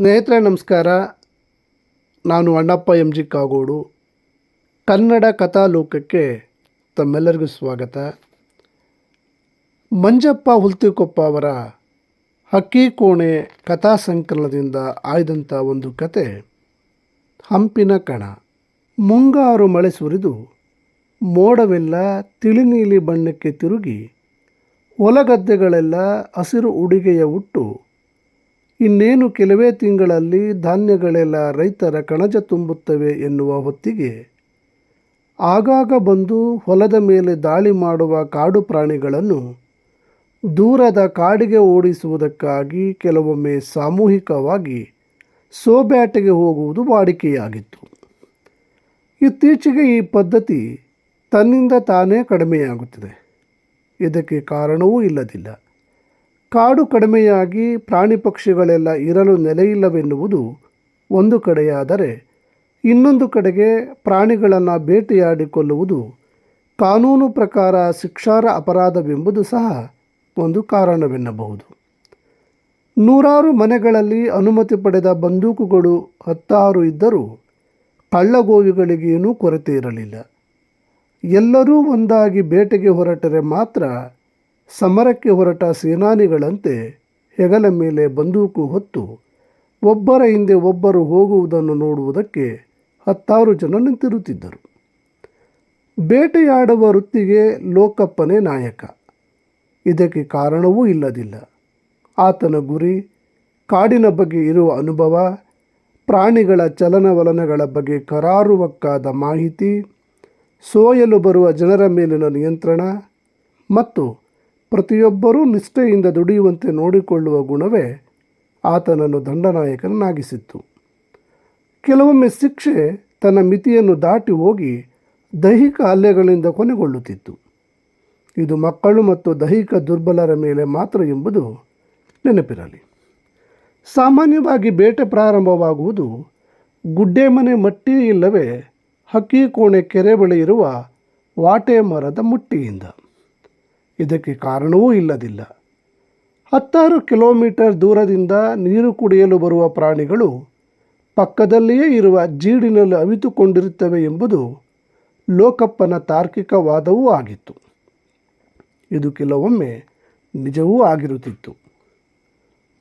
ಸ್ನೇಹಿತರೆ, ನಮಸ್ಕಾರ. ನಾನು ಅಣ್ಣಪ್ಪ ಎಂ ಜಿ ಕಾಗೋಡು. ಕನ್ನಡ ಕಥಾಲೋಕಕ್ಕೆ ತಮ್ಮೆಲ್ಲರಿಗೂ ಸ್ವಾಗತ. ಮಂಜಪ್ಪ ಹುಲ್ತಿಕೊಪ್ಪ ಅವರ ಹಕ್ಕಿ ಕೋಣೆ ಕಥಾ ಸಂಕಲನದಿಂದ ಆಯ್ದಂಥ ಒಂದು ಕತೆ. ಹಂಪಿನ ಕಣ. ಮುಂಗಾರು ಮಳೆ ಸುರಿದು ಮೋಡವೆಲ್ಲ ತಿಳಿನೀಲಿ ಬಣ್ಣಕ್ಕೆ ತಿರುಗಿ, ಹೊಲಗದ್ದೆಗಳೆಲ್ಲ ಹಸಿರು ಉಡುಗೆಯ ಉಟ್ಟು ಇನ್ನೇನು ಕೆಲವೇ ತಿಂಗಳಲ್ಲಿ ಧಾನ್ಯಗಳೆಲ್ಲ ರೈತರ ಕಣಜ ತುಂಬುತ್ತವೆ ಎನ್ನುವ ಹೊತ್ತಿಗೆ ಆಗಾಗ ಬಂದು ಹೊಲದ ಮೇಲೆ ದಾಳಿ ಮಾಡುವ ಕಾಡು ಪ್ರಾಣಿಗಳನ್ನು ದೂರದ ಕಾಡಿಗೆ ಓಡಿಸುವುದಕ್ಕಾಗಿ ಕೆಲವೊಮ್ಮೆ ಸಾಮೂಹಿಕವಾಗಿ ಸೋಬ್ಯಾಟೆಗೆ ಹೋಗುವುದು ವಾಡಿಕೆಯಾಗಿತ್ತು. ಇತ್ತೀಚೆಗೆ ಈ ಪದ್ಧತಿ ತನ್ನಿಂದ ತಾನೇ ಕಡಿಮೆಯಾಗುತ್ತಿದೆ. ಇದಕ್ಕೆ ಕಾರಣವೂ ಇಲ್ಲದಿಲ್ಲ. ಕಾಡು ಕಡಿಮೆಯಾಗಿ ಪ್ರಾಣಿ ಪಕ್ಷಿಗಳೆಲ್ಲ ಇರಲು ನೆಲೆಯಿಲ್ಲವೆನ್ನುವುದು ಒಂದು ಕಡೆಯಾದರೆ ಇನ್ನೊಂದು ಕಡೆಗೆ ಪ್ರಾಣಿಗಳನ್ನು ಬೇಟೆಯಾಡಿಕೊಳ್ಳುವುದು ಕಾನೂನು ಪ್ರಕಾರ ಶಿಕ್ಷಾರ ಅಪರಾಧವೆಂಬುದು ಸಹ ಒಂದು ಕಾರಣವೆನ್ನಬಹುದು. ನೂರಾರು ಮನೆಗಳಲ್ಲಿ ಅನುಮತಿ ಪಡೆದ ಬಂದೂಕುಗಳು ಹತ್ತಾರು ಇದ್ದರೂ ಕಳ್ಳಗೋವಿಗಳಿಗೇನೂ ಕೊರತೆ ಇರಲಿಲ್ಲ. ಎಲ್ಲರೂ ಒಂದಾಗಿ ಬೇಟೆಗೆ ಹೊರಟರೆ ಮಾತ್ರ ಸಮರಕ್ಕೆ ಹೊರಟ ಸೇನಾನಿಗಳಂತೆ ಹೆಗಲ ಮೇಲೆ ಬಂದೂಕು ಹೊತ್ತು ಒಬ್ಬರ ಹಿಂದೆ ಒಬ್ಬರು ಹೋಗುವುದನ್ನು ನೋಡುವುದಕ್ಕೆ ಹತ್ತಾರು ಜನ ನಿಂತಿರುತ್ತಿದ್ದರು. ಬೇಟೆಯಾಡುವ ವೃತ್ತಿಗೆ ಲೋಕಪ್ಪನೇ ನಾಯಕ. ಇದಕ್ಕೆ ಕಾರಣವೂ ಇಲ್ಲದಿಲ್ಲ. ಆತನ ಗುರಿ, ಕಾಡಿನ ಬಗ್ಗೆ ಇರುವ ಅನುಭವ, ಪ್ರಾಣಿಗಳ ಚಲನವಲನಗಳ ಬಗ್ಗೆ ಕರಾರುವಕ್ಕಾದ ಮಾಹಿತಿ, ಸೋಯಲು ಬರುವ ಜನರ ಮೇಲಿನ ನಿಯಂತ್ರಣ ಮತ್ತು ಪ್ರತಿಯೊಬ್ಬರೂ ನಿಷ್ಠೆಯಿಂದ ದುಡಿಯುವಂತೆ ನೋಡಿಕೊಳ್ಳುವ ಗುಣವೇ ಆತನನ್ನು ದಂಡನಾಯಕನನ್ನಾಗಿಸಿತ್ತು ಕೆಲವೊಮ್ಮೆ ಶಿಕ್ಷೆ ತನ್ನ ಮಿತಿಯನ್ನು ದಾಟಿ ಹೋಗಿ ದೈಹಿಕ ಹಲ್ಲೆಗಳಿಂದ ಕೊನೆಗೊಳ್ಳುತ್ತಿತ್ತು. ಇದು ಮಕ್ಕಳು ಮತ್ತು ದೈಹಿಕ ದುರ್ಬಲರ ಮೇಲೆ ಮಾತ್ರ ಎಂಬುದು ನೆನಪಿರಲಿ. ಸಾಮಾನ್ಯವಾಗಿ ಬೇಟೆ ಪ್ರಾರಂಭವಾಗುವುದು ಗುಡ್ಡೆಮನೆ ಮಟ್ಟಿ ಇಲ್ಲವೇ ಹಕ್ಕಿ ಕೋಣೆ ಕೆರೆ ಬಳಿ ಇರುವ ವಾಟೆ ಮರದ ಮುಟ್ಟಿಯಿಂದ. ಇದಕ್ಕೆ ಕಾರಣವೂ ಇಲ್ಲದಿಲ್ಲ. ಹತ್ತಾರು ಕಿಲೋಮೀಟರ್ ದೂರದಿಂದ ನೀರು ಕುಡಿಯಲು ಬರುವ ಪ್ರಾಣಿಗಳು ಪಕ್ಕದಲ್ಲಿಯೇ ಇರುವ ಜೀಡಿನಲ್ಲಿ ಅವಿತುಕೊಂಡಿರುತ್ತವೆ ಎಂಬುದು ಲೋಕಪ್ಪನ ತಾರ್ಕಿಕ ವಾದವೂ ಆಗಿತ್ತು. ಇದು ಕೆಲವೊಮ್ಮೆ ನಿಜವೂ ಆಗಿರುತ್ತಿತ್ತು.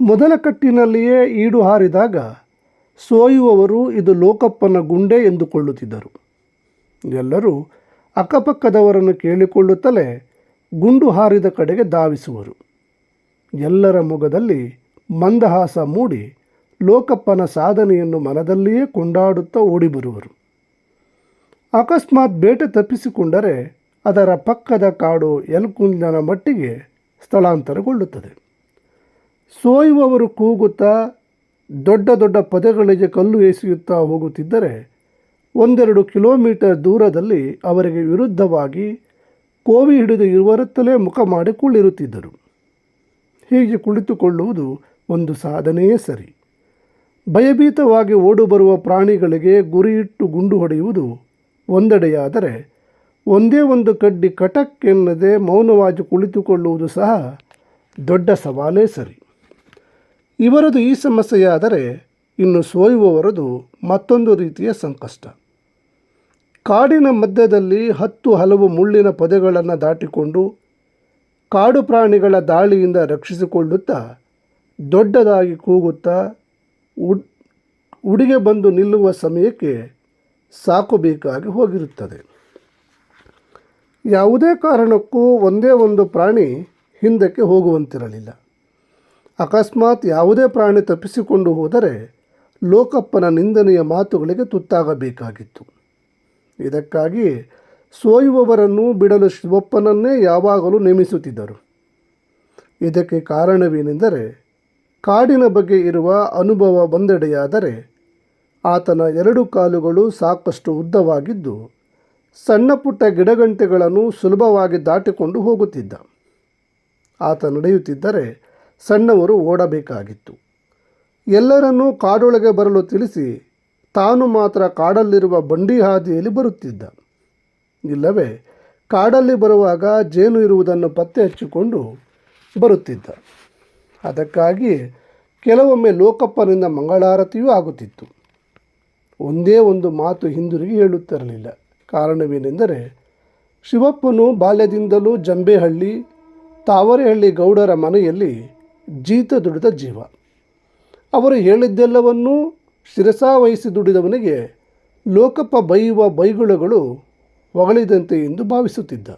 ಮೊದಲ ಕಟ್ಟಿನಲ್ಲಿಯೇ ಈಡು ಹಾರಿದಾಗ ಸೋಯುವವರು ಇದು ಲೋಕಪ್ಪನ ಗುಂಡೆ ಎಂದುಕೊಳ್ಳುತ್ತಿದ್ದರು. ಎಲ್ಲರೂ ಅಕ್ಕಪಕ್ಕದವರನ್ನು ಕೇಳಿಕೊಳ್ಳುತ್ತಲೇ ಗುಂಡು ಹಾರಿದ ಕಡೆಗೆ ಧಾವಿಸುವರು. ಎಲ್ಲರ ಮೊಗದಲ್ಲಿ ಮಂದಹಾಸ ಮೂಡಿ ಲೋಕಪ್ಪನ ಸಾಧನೆಯನ್ನು ಮನದಲ್ಲಿಯೇ ಕೊಂಡಾಡುತ್ತಾ ಓಡಿಬರುವರು. ಅಕಸ್ಮಾತ್ ಬೇಟೆ ತಪ್ಪಿಸಿಕೊಂಡರೆ ಅದರ ಪಕ್ಕದ ಕಾಡು ಎಲ್ಕುಂಜನ ಮಟ್ಟಿಗೆ ಸ್ಥಳಾಂತರಗೊಳ್ಳುತ್ತದೆ. ಸೋಯುವವರು ಕೂಗುತ್ತಾ ದೊಡ್ಡ ದೊಡ್ಡ ಪದಗಳಿಗೆ ಕಲ್ಲು ಎಸೆಯುತ್ತಾ ಹೋಗುತ್ತಿದ್ದರೆ ಒಂದೆರಡು ಕಿಲೋಮೀಟರ್ ದೂರದಲ್ಲಿ ಅವರಿಗೆ ವಿರುದ್ಧವಾಗಿ ಕೋವಿ ಹಿಡಿದು ಇರುವರತ್ತಲೇ ಮುಖ ಮಾಡಿ ಕುಳ್ಳಿರುತ್ತಿದ್ದರು ಹೀಗೆ ಕುಳಿತುಕೊಳ್ಳುವುದು ಒಂದು ಸಾಧನೆಯೇ ಸರಿ. ಭಯಭೀತವಾಗಿ ಓಡುಬರುವ ಪ್ರಾಣಿಗಳಿಗೆ ಗುರಿಯಿಟ್ಟು ಗುಂಡು ಹೊಡೆಯುವುದು ಒಂದೆಡೆಯಾದರೆ ಒಂದೇ ಒಂದು ಕಡ್ಡಿ ಕಟಕ್ ಎನ್ನದೆ ಮೌನವಾಗಿ ಕುಳಿತುಕೊಳ್ಳುವುದು ಸಹ ದೊಡ್ಡ ಸವಾಲೇ ಸರಿ. ಇವರದು ಈ ಸಮಸ್ಯೆಯಾದರೆ ಇನ್ನು ಸೋಯುವವರದು ಮತ್ತೊಂದು ರೀತಿಯ ಸಂಕಷ್ಟ. ಕಾಡಿನ ಮಧ್ಯದಲ್ಲಿ ಹತ್ತು ಹಲವು ಮುಳ್ಳಿನ ಪೊದೆಗಳನ್ನು ದಾಟಿಕೊಂಡು ಕಾಡು ಪ್ರಾಣಿಗಳ ದಾಳಿಯಿಂದ ರಕ್ಷಿಸಿಕೊಳ್ಳುತ್ತಾ ದೊಡ್ಡದಾಗಿ ಕೂಗುತ್ತಾ ಉಡ್, ಉಡಿಗೆ ಬಂದು ನಿಲ್ಲುವ ಸಮಯಕ್ಕೆ ಸಾಕುಬೇಕಾಗಿ ಹೋಗಿರುತ್ತದೆ. ಯಾವುದೇ ಕಾರಣಕ್ಕೂ ಒಂದೇ ಒಂದು ಪ್ರಾಣಿ ಹಿಂದಕ್ಕೆ ಹೋಗುವಂತಿರಲಿಲ್ಲ. ಅಕಸ್ಮಾತ್ ಯಾವುದೇ ಪ್ರಾಣಿ ತಪ್ಪಿಸಿಕೊಂಡು ಹೋದರೆ ಲೋಕಪ್ಪನ ನಿಂದನೆಯ ಮಾತುಗಳಿಗೆ ತುತ್ತಾಗಬೇಕಾಗಿತ್ತು. ಇದಕ್ಕಾಗಿ ಸೋಯುವವರನ್ನು ಬಿಡಲು ಶಿವಪ್ಪನನ್ನೇ ಯಾವಾಗಲೂ ನೇಮಿಸುತ್ತಿದ್ದರು. ಇದಕ್ಕೆ ಕಾರಣವೇನೆಂದರೆ ಕಾಡಿನ ಬಗ್ಗೆ ಇರುವ ಅನುಭವ ಒಂದೆಡೆಯಾದರೆ ಆತನ ಎರಡು ಕಾಲುಗಳು ಸಾಕಷ್ಟು ಉದ್ದವಾಗಿದ್ದು ಸಣ್ಣ ಪುಟ್ಟ ಗಿಡಗಂಟೆಗಳನ್ನು ಸುಲಭವಾಗಿ ದಾಟಿಕೊಂಡು ಹೋಗುತ್ತಿದ್ದ. ಆತ ನಡೆಯುತ್ತಿದ್ದರೆ ಸಣ್ಣವರು ಓಡಬೇಕಾಗಿತ್ತು. ಎಲ್ಲರನ್ನೂ ಕಾಡೊಳಗೆ ಬರಲು ತಿಳಿಸಿ ತಾನು ಮಾತ್ರ ಕಾಡಲ್ಲಿರುವ ಬಂಡಿ ಹಾದಿಯಲ್ಲಿ ಬರುತ್ತಿದ್ದ. ಇಲ್ಲವೇ, ಕಾಡಲ್ಲಿ ಬರುವಾಗ ಜೇನು ಇರುವುದನ್ನು ಪತ್ತೆ ಹಚ್ಚಿಕೊಂಡು ಬರುತ್ತಿದ್ದ. ಅದಕ್ಕಾಗಿ ಕೆಲವೊಮ್ಮೆ ಲೋಕಪ್ಪನಿಂದ ಮಂಗಳಾರತಿಯೂ ಆಗುತ್ತಿತ್ತು. ಒಂದೇ ಒಂದು ಮಾತು ಹಿಂದಿರುಗಿ ಹೇಳುತ್ತಿರಲಿಲ್ಲ. ಕಾರಣವೇನೆಂದರೆ, ಶಿವಪ್ಪನು ಬಾಲ್ಯದಿಂದಲೂ ಜಂಬೆಹಳ್ಳಿ, ತಾವರೆಹಳ್ಳಿ ಗೌಡರ ಮನೆಯಲ್ಲಿ ಜೀತ ದುಡಿದ ಜೀವ. ಅವರು ಹೇಳಿದ್ದೆಲ್ಲವನ್ನೂ ಶಿರಸಾವಹಿಸಿ ದುಡಿದವನಿಗೆ ಲೋಕಪ್ಪ ಬೈಯುವ ಬೈಗುಳಗಳು ಹೊಗಳಿದಂತೆ ಎಂದು ಭಾವಿಸುತ್ತಿದ್ದ.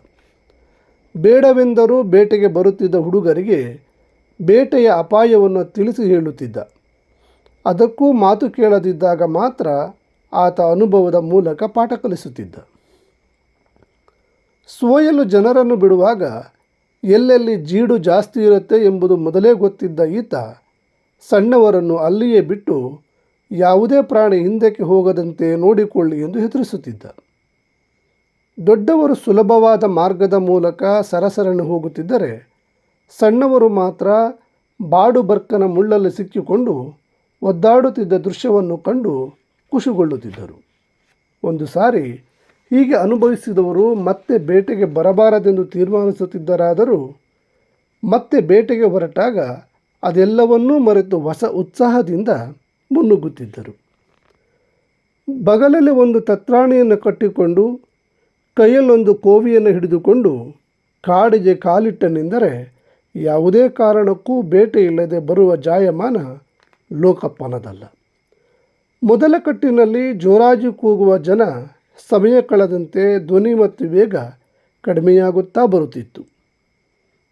ಬೇಡವೆಂದರೂ ಬೇಟೆಗೆ ಬರುತ್ತಿದ್ದ ಹುಡುಗರಿಗೆ ಬೇಟೆಯ ಅಪಾಯವನ್ನು ತಿಳಿಸಿ ಹೇಳುತ್ತಿದ್ದ. ಅದಕ್ಕೂ ಮಾತು ಕೇಳದಿದ್ದಾಗ ಮಾತ್ರ ಆತ ಅನುಭವದ ಮೂಲಕ ಪಾಠ ಕಲಿಸುತ್ತಿದ್ದ. ಸೋಯಲು ಜನರನ್ನು ಬಿಡುವಾಗ ಎಲ್ಲೆಲ್ಲಿ ಜೀಡು ಜಾಸ್ತಿ ಇರುತ್ತೆ ಎಂಬುದು ಮೊದಲೇ ಗೊತ್ತಿದ್ದ ಈತ ಸಣ್ಣವರನ್ನು ಅಲ್ಲಿಯೇ ಬಿಟ್ಟು ಯಾವುದೇ ಪ್ರಾಣಿ ಹಿಂದಕ್ಕೆ ಹೋಗದಂತೆ ನೋಡಿಕೊಳ್ಳಿ ಎಂದು ಹೆದರಿಸುತ್ತಿದ್ದ ದೊಡ್ಡವರು ಸುಲಭವಾದ ಮಾರ್ಗದ ಮೂಲಕ ಸರಸರನ್ನು ಹೋಗುತ್ತಿದ್ದರೆ ಸಣ್ಣವರು ಮಾತ್ರ ಬಾಡು ಬರ್ಕನ ಮುಳ್ಳಲ್ಲಿ ಸಿಕ್ಕಿಕೊಂಡು ಒದ್ದಾಡುತ್ತಿದ್ದ ದೃಶ್ಯವನ್ನು ಕಂಡು ಖುಷಿಗೊಳ್ಳುತ್ತಿದ್ದರು ಒಂದು ಸಾರಿ ಹೀಗೆ ಅನುಭವಿಸಿದವರು ಮತ್ತೆ ಬೇಟೆಗೆ ಬರಬಾರದೆಂದು ತೀರ್ಮಾನಿಸುತ್ತಿದ್ದರಾದರೂ ಮತ್ತೆ ಬೇಟೆಗೆ ಹೊರಟಾಗ ಅದೆಲ್ಲವನ್ನೂ ಮರೆತು ಹೊಸ ಉತ್ಸಾಹದಿಂದ ಮುನ್ನುಗ್ಗುತ್ತಿದ್ದರು. ಬಗಲಲ್ಲಿ ಒಂದು ತತ್ರಾಣಿಯನ್ನು ಕಟ್ಟಿಕೊಂಡು ಕೈಯಲ್ಲೊಂದು ಕೋವಿಯನ್ನು ಹಿಡಿದುಕೊಂಡು ಕಾಡಿಗೆ ಕಾಲಿಟ್ಟನೆಂದರೆ ಯಾವುದೇ ಕಾರಣಕ್ಕೂ ಬೇಟೆ ಇಲ್ಲದೆ ಬರುವ ಜಾಯಮಾನ ಲೋಕಪ್ಪನದಲ್ಲ. ಮೊದಲ ಕಟ್ಟಿನಲ್ಲಿ ಜೋರಾಜಿ ಕೂಗುವ ಜನ ಸಮಯ ಕಳೆದಂತೆ ಧ್ವನಿ ಮತ್ತು ವೇಗ ಕಡಿಮೆಯಾಗುತ್ತಾ ಬರುತ್ತಿತ್ತು.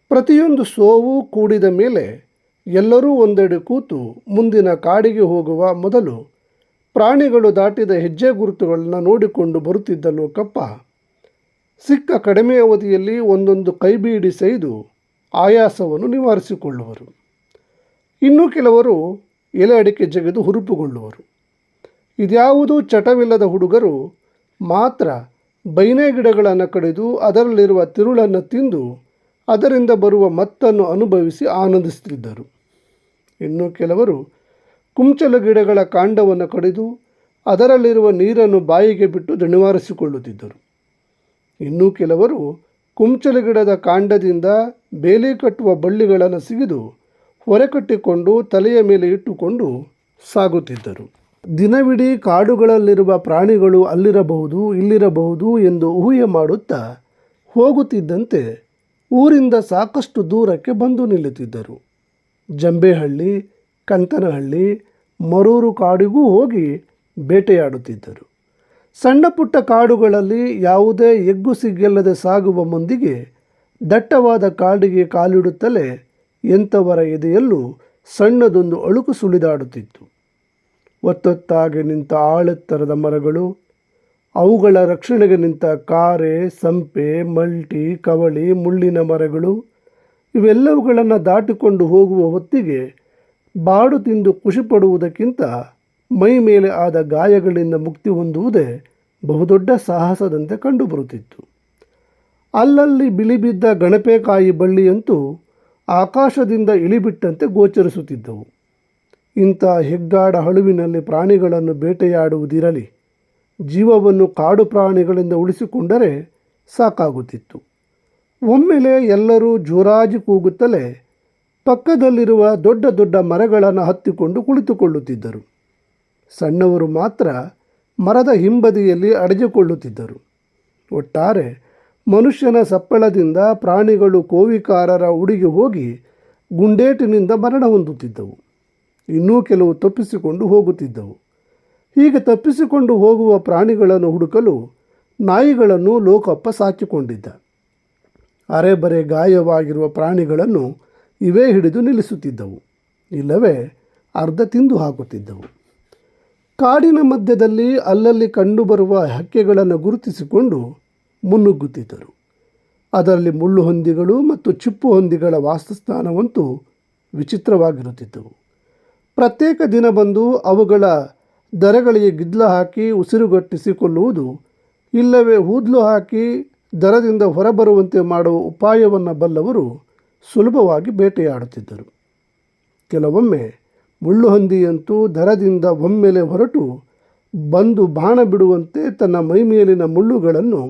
ಪ್ರತಿಯೊಂದು ಸೋವು ಕೂಡಿದ ಮೇಲೆ ಎಲ್ಲರೂ ಒಂದೆಡೆ ಕೂತು ಮುಂದಿನ ಕಾಡಿಗೆ ಹೋಗುವ ಮೊದಲು ಪ್ರಾಣಿಗಳು ದಾಟಿದ ಹೆಜ್ಜೆ ಗುರುತುಗಳನ್ನು ನೋಡಿಕೊಂಡು ಬರುತ್ತಿದ್ದ ಲೋಕಪ್ಪ ಸಿಕ್ಕ ಕಡಿಮೆ ಅವಧಿಯಲ್ಲಿ ಒಂದೊಂದು ಕೈಬೀಡಿ ಸೈದು ಆಯಾಸವನ್ನು ನಿವಾರಿಸಿಕೊಳ್ಳುವರು. ಇನ್ನು ಕೆಲವರು ಎಲೆ ಅಡಿಕೆ ಜಗಿದು ಹುರುಪುಗೊಳ್ಳುವರು. ಇದ್ಯಾವುದೂ ಚಟವಿಲ್ಲದ ಹುಡುಗರು ಮಾತ್ರ ಬೈನೆ ಗಿಡಗಳನ್ನು ಕಡಿದು ಅದರಲ್ಲಿರುವ ತಿರುಳನ್ನು ತಿಂದು ಅದರಿಂದ ಬರುವ ಮತ್ತನ್ನು ಅನುಭವಿಸಿ ಆನಂದಿಸುತ್ತಿದ್ದರು. ಇನ್ನು ಕೆಲವರು ಕುಂಚಲ ಗಿಡಗಳ ಕಾಂಡವನ್ನು ಕಡಿದು ಅದರಲ್ಲಿರುವ ನೀರನ್ನು ಬಾಯಿಗೆ ಬಿಟ್ಟು ದಣಿವಾರಿಸಿಕೊಳ್ಳುತ್ತಿದ್ದರು. ಇನ್ನು ಕೆಲವರು ಕುಂಚಲ ಗಿಡದ ಕಾಂಡದಿಂದ ಬೇಲಿ ಕಟ್ಟುವ ಬಳ್ಳಿಗಳನ್ನು ಸಿಗಿದು ಹೊರೆ ಕಟ್ಟಿಕೊಂಡು ತಲೆಯ ಮೇಲೆ ಇಟ್ಟುಕೊಂಡು ಸಾಗುತ್ತಿದ್ದರು. ದಿನವಿಡೀ ಕಾಡುಗಳಲ್ಲಿರುವ ಪ್ರಾಣಿಗಳು ಅಲ್ಲಿರಬಹುದು, ಇಲ್ಲಿರಬಹುದು ಎಂದು ಊಹೆ ಮಾಡುತ್ತಾ ಹೋಗುತ್ತಿದ್ದಂತೆ ಊರಿಂದ ಸಾಕಷ್ಟು ದೂರಕ್ಕೆ ಬಂದು ನಿಲ್ಲುತ್ತಿದ್ದರು. ಜಂಬೇಹಳ್ಳಿ ಕಂತನಹಳ್ಳಿ ಮರೂರು ಕಾಡಿಗೂ ಹೋಗಿ ಬೇಟೆಯಾಡುತ್ತಿದ್ದರು. ಸಣ್ಣ ಪುಟ್ಟ ಕಾಡುಗಳಲ್ಲಿ ಯಾವುದೇ ಎಗ್ಗು ಸಿಗ್ಗೆಲ್ಲದೆ ಸಾಗುವ ಮಂದಿಗೆ ದಟ್ಟವಾದ ಕಾಡಿಗೆ ಕಾಲಿಡುತ್ತಲೇ ಎಂಥವರ ಎದೆಯಲ್ಲೂ ಸಣ್ಣದೊಂದು ಅಳುಕು ಸುಳಿದಾಡುತ್ತಿತ್ತು. ಒತ್ತೊತ್ತಾಗಿ ನಿಂತ ಆಳೆತ್ತರದ ಮರಗಳು, ಅವುಗಳ ರಕ್ಷಣೆಗೆ ನಿಂತ ಕಾರೆ, ಸಂಪೆ, ಮಲ್ಟಿ, ಕವಳಿ, ಮುಳ್ಳಿನ ಮರಗಳು ಇವೆಲ್ಲವುಗಳನ್ನು ದಾಟಿಕೊಂಡು ಹೋಗುವ ಹೊತ್ತಿಗೆ ಬಾಡು ತಿಂದು ಖುಷಿಪಡುವುದಕ್ಕಿಂತ ಮೈ ಮೇಲೆ ಆದ ಗಾಯಗಳಿಂದ ಮುಕ್ತಿ ಹೊಂದುವುದೇ ಬಹುದೊಡ್ಡ ಸಾಹಸದಂತೆ ಕಂಡುಬರುತ್ತಿತ್ತು. ಅಲ್ಲಲ್ಲಿ ಬಿಳಿಬಿದ್ದ ಗಣಪೇಕಾಯಿ ಬಳ್ಳಿಯಂತೂ ಆಕಾಶದಿಂದ ಇಳಿಬಿಟ್ಟಂತೆ ಗೋಚರಿಸುತ್ತಿದ್ದವು. ಇಂಥ ಹೆಗ್ಗಾಡ ಹಳುವಿನಲ್ಲಿ ಪ್ರಾಣಿಗಳನ್ನು ಬೇಟೆಯಾಡುವುದಿರಲಿ, ಜೀವವನ್ನು ಕಾಡು ಪ್ರಾಣಿಗಳಿಂದ ಉಳಿಸಿಕೊಂಡರೆ ಸಾಕಾಗುತ್ತಿತ್ತು. ಒಮ್ಮೆಲೆ ಎಲ್ಲರೂ ಜೋರಾಗಿ ಕೂಗುತ್ತಲೇ ಪಕ್ಕದಲ್ಲಿರುವ ದೊಡ್ಡ ದೊಡ್ಡ ಮರಗಳನ್ನು ಹತ್ತಿಕೊಂಡು ಕುಳಿತುಕೊಳ್ಳುತ್ತಿದ್ದರು. ಸಣ್ಣವರು ಮಾತ್ರ ಮರದ ಹಿಂಬದಿಯಲ್ಲಿ ಅಡಜಿಕೊಳ್ಳುತ್ತಿದ್ದರು ಒಟ್ಟಾರೆ ಮನುಷ್ಯನ ಸಪ್ಪಳದಿಂದ ಪ್ರಾಣಿಗಳು ಕೋವಿಕಾರರ ಉಡಿಗೆ ಹೋಗಿ ಗುಂಡೇಟಿನಿಂದ ಮರಣ ಹೊಂದುತ್ತಿದ್ದವು. ಇನ್ನೂ ಕೆಲವು ತಪ್ಪಿಸಿಕೊಂಡು ಹೋಗುತ್ತಿದ್ದವು. ಹೀಗೆ ತಪ್ಪಿಸಿಕೊಂಡು ಹೋಗುವ ಪ್ರಾಣಿಗಳನ್ನು ಹುಡುಕಲು ನಾಯಿಗಳನ್ನು ಲೋಕಪ್ಪ ಸಾಕಿಕೊಂಡಿದ್ದ. ಅರೆಬರೆ ಗಾಯವಾಗಿರುವ ಪ್ರಾಣಿಗಳನ್ನು ಇವೇ ಹಿಡಿದು ನಿಲ್ಲಿಸುತ್ತಿದ್ದವು. ಇಲ್ಲವೇ, ಅರ್ಧ ತಿಂದು ಹಾಕುತ್ತಿದ್ದವು. ಕಾಡಿನ ಮಧ್ಯದಲ್ಲಿ ಅಲ್ಲಲ್ಲಿ ಕಂಡುಬರುವ ಹಕ್ಕೆಗಳನ್ನು ಗುರುತಿಸಿಕೊಂಡು ಮುನ್ನುಗ್ಗುತ್ತಿದ್ದರು. ಅದರಲ್ಲಿ ಮುಳ್ಳು ಹೊಂದಿಗಳು ಮತ್ತು ಚಿಪ್ಪು ಹೊಂದಿಗಳ ವಾಸಸ್ಥಾನವಂತೂ ವಿಚಿತ್ರವಾಗಿರುತ್ತಿದ್ದವು. ಪ್ರತ್ಯೇಕ ದಿನ ಬಂದು ಅವುಗಳ ದರಗಳಿಗೆ ಗಿದ್ಲ ಹಾಕಿ ಉಸಿರುಗಟ್ಟಿಸಿಕೊಳ್ಳುವುದು, ಇಲ್ಲವೇ ಹೂದ್ಲು ಹಾಕಿ ದರದಿಂದ ಹೊರಬರುವಂತೆ ಮಾಡುವ ಉಪಾಯವನ್ನು ಬಲ್ಲವರು ಸುಲಭವಾಗಿ ಬೇಟೆಯಾಡುತ್ತಿದ್ದರು. ಕೆಲವೊಮ್ಮೆ ಮುಳ್ಳುಹಂದಿಯಂತೂ ದರದಿಂದ ಒಮ್ಮೆಲೆ ಹೊರಟು ಬಂದು ಬಾಣ ಬಿಡುವಂತೆ ತನ್ನ ಮೈಮೇಲಿನ ಮುಳ್ಳುಗಳನ್ನು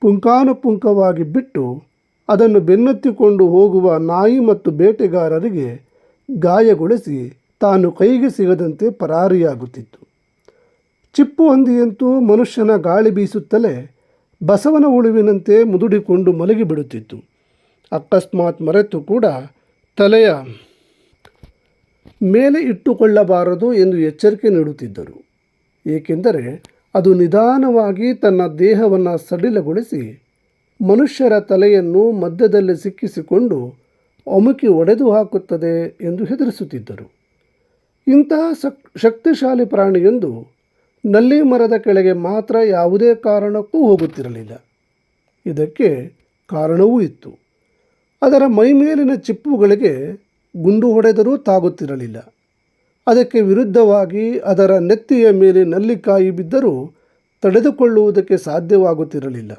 ಪುಂಕಾನುಪುಂಕವಾಗಿ ಬಿಟ್ಟು ಅದನ್ನು ಬೆನ್ನತ್ತಿಕೊಂಡು ಹೋಗುವ ನಾಯಿ ಮತ್ತು ಬೇಟೆಗಾರರಿಗೆ ಗಾಯಗೊಳಿಸಿ ತಾನು ಕೈಗೆ ಸಿಗದಂತೆ ಪರಾರಿಯಾಗುತ್ತಿತ್ತು. ಚಿಪ್ಪು ಹಂದಿಯಂತೂ ಮನುಷ್ಯನ ಗಾಳಿ ಬೀಸುತ್ತಲೇ ಬಸವನ ಉಳುವಿನಂತೆ ಮುದುಡಿಕೊಂಡು ಮಲಗಿಬಿಡುತ್ತಿತ್ತು ಅಕಸ್ಮಾತ್ ಮರೆತು ಕೂಡ ತಲೆಯ ಮೇಲೆ ಇಟ್ಟುಕೊಳ್ಳಬಾರದು ಎಂದು ಎಚ್ಚರಿಕೆ ನೀಡುತ್ತಿದ್ದರು. ಏಕೆಂದರೆ ಅದು ನಿಧಾನವಾಗಿ ತನ್ನ ದೇಹವನ್ನು ಸಡಿಲಗೊಳಿಸಿ ಮನುಷ್ಯರ ತಲೆಯನ್ನು ಮಧ್ಯದಲ್ಲಿ ಸಿಕ್ಕಿಸಿಕೊಂಡು ಅಮುಕಿ ಒಡೆದು ಹಾಕುತ್ತದೆ ಎಂದು ಹೆದರಿಸುತ್ತಿದ್ದರು. ಇಂತಹ ಶಕ್ತಿಶಾಲಿ ಪ್ರಾಣಿಯೊಂದು ನಲ್ಲಿ ಮರದ ಕೆಳಗೆ ಮಾತ್ರ ಯಾವುದೇ ಕಾರಣಕ್ಕೂ ಹೋಗುತ್ತಿರಲಿಲ್ಲ. ಇದಕ್ಕೆ ಕಾರಣವೂ ಇತ್ತು. ಅದರ ಮೈಮೇಲಿನ ಚಿಪ್ಪುಗಳಿಗೆ ಗುಂಡು ಹೊಡೆದರೂ ತಾಗುತ್ತಿರಲಿಲ್ಲ. ಅದಕ್ಕೆ ವಿರುದ್ಧವಾಗಿ ಅದರ ನೆತ್ತಿಯ ಮೇಲೆ ನಲ್ಲಿಕಾಯಿ ಬಿದ್ದರೂ ತಡೆದುಕೊಳ್ಳುವುದಕ್ಕೆ ಸಾಧ್ಯವಾಗುತ್ತಿರಲಿಲ್ಲ.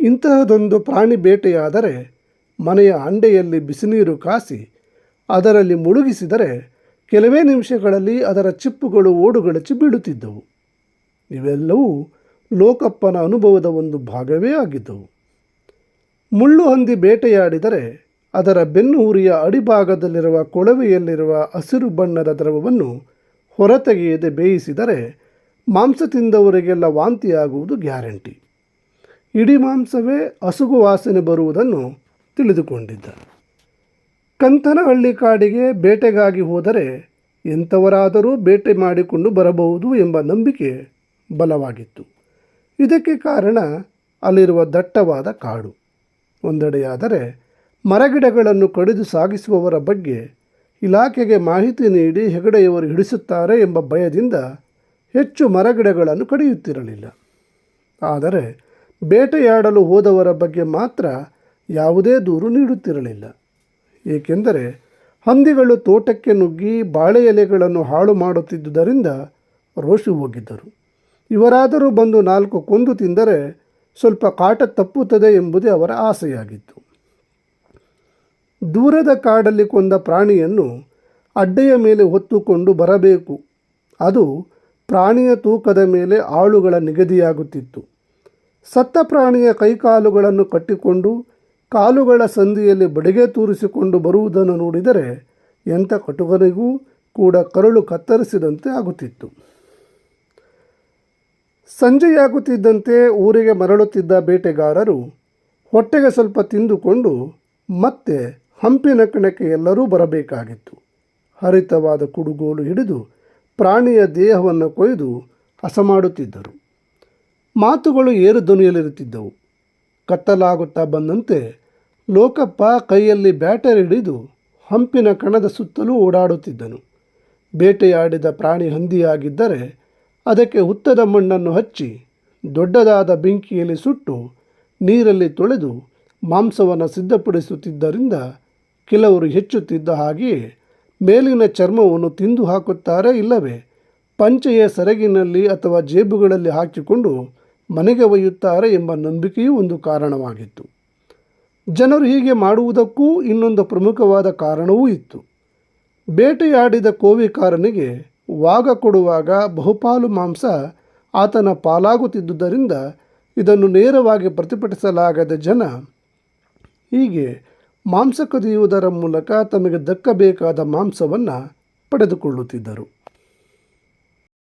ಇಂತಹದೊಂದು ಪ್ರಾಣಿ ಬೇಟೆಯಾದರೆ ಮನೆಯ ಅಂಡೆಯಲ್ಲಿ ಬಿಸಿನೀರು ಕಾಸಿ ಅದರಲ್ಲಿ ಮುಳುಗಿಸಿದರೆ ಕೆಲವೇ ನಿಮಿಷಗಳಲ್ಲಿ ಅದರ ಚಿಪ್ಪುಗಳು ಓಡುಗಡಚಿ ಬೀಳುತ್ತಿದ್ದವು. ಇವೆಲ್ಲವೂ ಲೋಕಪ್ಪನ ಅನುಭವದ ಒಂದು ಭಾಗವೇ ಆಗಿದ್ದವು. ಮುಳ್ಳು ಹಂದಿ ಬೇಟೆಯಾಡಿದರೆ ಅದರ ಬೆನ್ನು ಹುರಿಯ ಅಡಿಭಾಗದಲ್ಲಿರುವ ಕೊಳವೆಯಲ್ಲಿರುವ ಹಸಿರು ಬಣ್ಣದ ದ್ರವವನ್ನು ಹೊರತೆಗೆಯದೆ ಬೇಯಿಸಿದರೆ ಮಾಂಸ ತಿಂದವರಿಗೆಲ್ಲ ವಾಂತಿಯಾಗುವುದು ಗ್ಯಾರಂಟಿ. ಇಡೀ ಮಾಂಸವೇ ಹಸುಗು ವಾಸನೆ ಬರುವುದನ್ನು ತಿಳಿದುಕೊಂಡಿದ್ದ. ಕಂತನಹಳ್ಳಿ ಕಾಡಿಗೆ ಬೇಟೆಗಾಗಿ ಹೋದರೆ ಎಂಥವರಾದರೂ ಬೇಟೆ ಮಾಡಿಕೊಂಡು ಬರಬಹುದು ಎಂಬ ನಂಬಿಕೆ ಬಲವಾಗಿತ್ತು. ಇದಕ್ಕೆ ಕಾರಣ ಅಲ್ಲಿರುವ ದಟ್ಟವಾದ ಕಾಡು. ಒಂದೆಡೆಯಾದರೆ ಮರಗಿಡಗಳನ್ನು ಕಡಿದು ಸಾಗಿಸುವವರ ಬಗ್ಗೆ ಇಲಾಖೆಗೆ ಮಾಹಿತಿ ನೀಡಿ ಹೆಗಡೆಯವರು ಹಿಡಿಸುತ್ತಾರೆ ಎಂಬ ಭಯದಿಂದ ಹೆಚ್ಚು ಮರಗಿಡಗಳನ್ನು ಕಡಿಯುತ್ತಿರಲಿಲ್ಲ. ಆದರೆ ಬೇಟೆಯಾಡಲು ಹೋದವರ ಬಗ್ಗೆ ಮಾತ್ರ ಯಾವುದೇ ದೂರು ನೀಡುತ್ತಿರಲಿಲ್ಲ. ಏಕೆಂದರೆ ಹಂದಿಗಳು ತೋಟಕ್ಕೆ ನುಗ್ಗಿ ಬಾಳೆ ಎಲೆಗಳನ್ನು ಹಾಳು ಮಾಡುತ್ತಿದ್ದುದರಿಂದ ರೋಷು ಹೋಗಿದ್ದರು. ಇವರಾದರೂ ಬಂದು ನಾಲ್ಕು ಕೊಂದು ತಿಂದರೆ ಸ್ವಲ್ಪ ಕಾಟ ತಪ್ಪುತ್ತದೆ ಎಂಬುದೇ ಅವರ ಆಸೆಯಾಗಿತ್ತು. ದೂರದ ಕಾಡಲ್ಲಿ ಕೊಂದ ಪ್ರಾಣಿಯನ್ನು ಅಡ್ಡೆಯ ಮೇಲೆ ಹೊತ್ತುಕೊಂಡು ಬರಬೇಕು. ಅದು ಪ್ರಾಣಿಯ ತೂಕದ ಮೇಲೆ ಆಳುಗಳ ನಿಗದಿಯಾಗುತ್ತಿತ್ತು. ಸತ್ತ ಪ್ರಾಣಿಯ ಕೈಕಾಲುಗಳನ್ನು ಕಟ್ಟಿಕೊಂಡು ಕಾಲುಗಳ ಸಂದಿಯಲ್ಲಿ ಬಡಿಗೆ ತೂರಿಸಿಕೊಂಡು ಬರುವುದನ್ನು ನೋಡಿದರೆ ಎಂಥ ಕಟುಕನಿಗೂ ಕೂಡ ಕರಳು ಕತ್ತರಿಸಿದಂತೆ ಆಗುತ್ತಿತ್ತು. ಸಂಜೆಯಾಗುತ್ತಿದ್ದಂತೆ ಊರಿಗೆ ಮರಳುತ್ತಿದ್ದ ಬೇಟೆಗಾರರು ಹೊಟ್ಟೆಗೆ ಸ್ವಲ್ಪ ತಿಂದುಕೊಂಡು ಮತ್ತೆ ಹಂಪಿನ ಕಣಕ್ಕೆ ಎಲ್ಲರೂ ಬರಬೇಕಾಗಿತ್ತು. ಹರಿತವಾದ ಕುಡುಗೋಲು ಹಿಡಿದು ಪ್ರಾಣಿಯ ದೇಹವನ್ನು ಕೊಯ್ದು ಹಸಮಾಡುತ್ತಿದ್ದರು ಮಾತುಗಳು ಏರು ಧ್ವನಿಯಲ್ಲಿರುತ್ತಿದ್ದವು ಕತ್ತಲಾಗುತ್ತಾ ಬಂದಂತೆ ಲೋಕಪ್ಪ ಕೈಯಲ್ಲಿ ಬ್ಯಾಟರಿ ಹಿಡಿದು ಹಂಪಿನ ಕಣದ ಸುತ್ತಲೂ ಓಡಾಡುತ್ತಿದ್ದನು. ಬೇಟೆಯಾಡಿದ ಪ್ರಾಣಿ ಹಂದಿಯಾಗಿದ್ದರೆ ಅದಕ್ಕೆ ಹುತ್ತದ ಮಣ್ಣನ್ನು ಹಚ್ಚಿ ದೊಡ್ಡದಾದ ಬೆಂಕಿಯಲ್ಲಿ ಸುಟ್ಟು ನೀರಲ್ಲಿ ತೊಳೆದು ಮಾಂಸವನ್ನು ಸಿದ್ಧಪಡಿಸುತ್ತಿದ್ದರಿಂದ ಕೆಲವರು ಹೆಚ್ಚುತ್ತಿದ್ದ ಹಾಗೆಯೇ ಮೇಲಿನ ಚರ್ಮವನ್ನು ತಿಂದು ಹಾಕುತ್ತಾರೆ ಇಲ್ಲವೇ ಪಂಚೆಯ ಸೆರಗಿನಲ್ಲಿ ಅಥವಾ ಜೇಬುಗಳಲ್ಲಿ ಹಾಕಿಕೊಂಡು ಮನೆಗೆ ಒಯ್ಯುತ್ತಾರೆ ಎಂಬ ನಂಬಿಕೆಯೂ ಒಂದು ಕಾರಣವಾಗಿತ್ತು. ಜನರು ಹೀಗೆ ಮಾಡುವುದಕ್ಕೂ ಇನ್ನೊಂದು ಪ್ರಮುಖವಾದ ಕಾರಣವೂ ಇತ್ತು. ಬೇಟೆಯಾಡಿದ ಕೋವಿಕಾರನಿಗೆ ವಾಗ ಕೊಡುವಾಗ ಬಹುಪಾಲು ಮಾಂಸ ಆತನ ಪಾಲಾಗುತ್ತಿದ್ದುದರಿಂದ ಇದನ್ನು ನೇರವಾಗಿ ಪ್ರತಿಭಟಿಸಲಾಗದ ಜನ ಹೀಗೆ ಮಾಂಸ ಕದಿಯುವುದರ ಮೂಲಕ ತಮಗೆ ದಕ್ಕಬೇಕಾದ ಮಾಂಸವನ್ನು ಪಡೆದುಕೊಳ್ಳುತ್ತಿದ್ದರು.